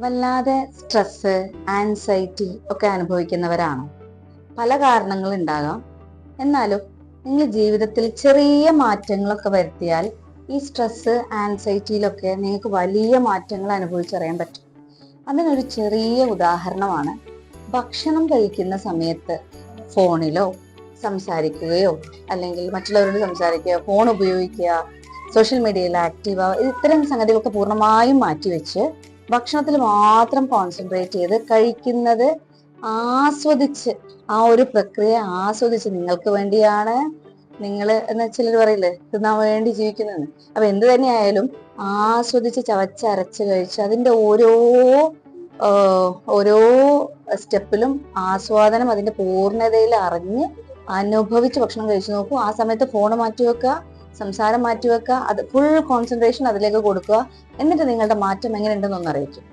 വല്ലാതെ stress anxiety ഒക്കെ അനുഭവിക്കുന്നവരാണോ. പല കാരണങ്ങൾ ഉണ്ടാകാം. എന്നാലും നിങ്ങൾ ജീവിതത്തിൽ ചെറിയ മാറ്റങ്ങളൊക്കെ വരുത്തിയാൽ ഈ സ്ട്രെസ് ആൻസൈറ്റിയിലൊക്കെ നിങ്ങൾക്ക് വലിയ മാറ്റങ്ങൾ അനുഭവിച്ചറിയാൻ പറ്റും. അതിനൊരു ചെറിയ ഉദാഹരണമാണ്. ഭക്ഷണം കഴിക്കുന്ന സമയത്ത് ഫോണിലോ സംസാരിക്കുകയോ അല്ലെങ്കിൽ മറ്റുള്ളവരോട് സംസാരിക്കുക ഫോൺ ഉപയോഗിക്കുക സോഷ്യൽ മീഡിയയിൽ ആക്റ്റീവ് ആവുക ഇത്തരം സംഗതികളൊക്കെ പൂർണമായും മാറ്റിവെച്ച് ഭക്ഷണത്തിൽ മാത്രം കോൺസെൻട്രേറ്റ് ചെയ്ത് കഴിക്കുന്നത് ആസ്വദിച്ച് ആ ഒരു പ്രക്രിയ ആസ്വദിച്ച് നിങ്ങൾക്ക് വേണ്ടിയാണ്. നിങ്ങൾ എന്ന് ചിലർ പറയില്ലേ തിന്നാൻ വേണ്ടി ജീവിക്കുന്നതെന്ന് അപ്പൊ എന്ത് തന്നെയായാലും ആസ്വദിച്ച് ചവച്ചരച്ച് കഴിച്ച് അതിന്റെ ഓരോ ഓരോ സ്റ്റെപ്പിലും ആസ്വാദനം അതിന്റെ പൂർണതയിൽ അറിഞ്ഞ് അനുഭവിച്ച് ഭക്ഷണം കഴിച്ചു നോക്കൂ. ആ സമയത്ത് ഫോൺ മാറ്റി വെക്കുക. സംസാരം മാറ്റിവെക്കുക അത് ഫുൾ കോൺസെൻട്രേഷൻ അതിലേക്ക് കൊടുക്കുക. എന്നിട്ട് നിങ്ങളുടെ മാറ്റം എങ്ങനെയുണ്ടെന്നൊന്ന് അറിയിക്കും.